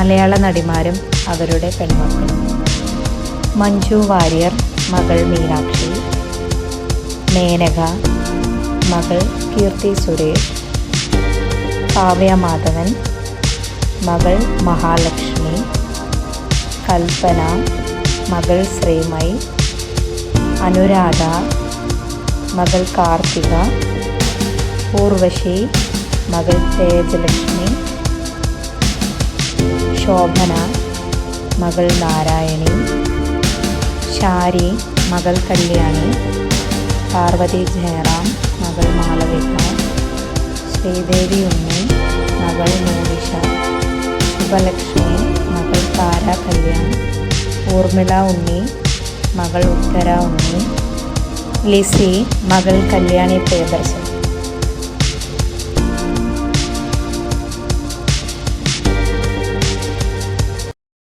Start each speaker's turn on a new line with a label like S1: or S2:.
S1: മലയാള നടിമാരും അവരുടെ പെൺമക്കളും. മഞ്ജു വാര്യർ മകൾ മീനാക്ഷി. മേനക മകൾ കീർത്തി സുരേഷ്. കാവ്യ മാധവൻ. മകൾ മഹാലക്ഷ്മി. കൽപ്പന മകൾ ശ്രീമയി അനുരാധ മകൾ കാർത്തിക. ഊർവശി മകൾ തേജലക്ഷ്മി. ശോഭന മകൾ നാരായണി ശാരി മകൾ കല്യാണി പാർവതി ജയറാം മകൾ മാളവിക ശ്രീദേവി ഉണ്ണി മകൾ മോനിഷ ശുഭലക്ഷ്മി മകൾ താര കല്യാൺ ഊർമിള ഉണ്ണി മകൾ ഉത്തര ഉണ്ണി ലിസി മകൾ കല്യാണി പ്രിയദർശൻ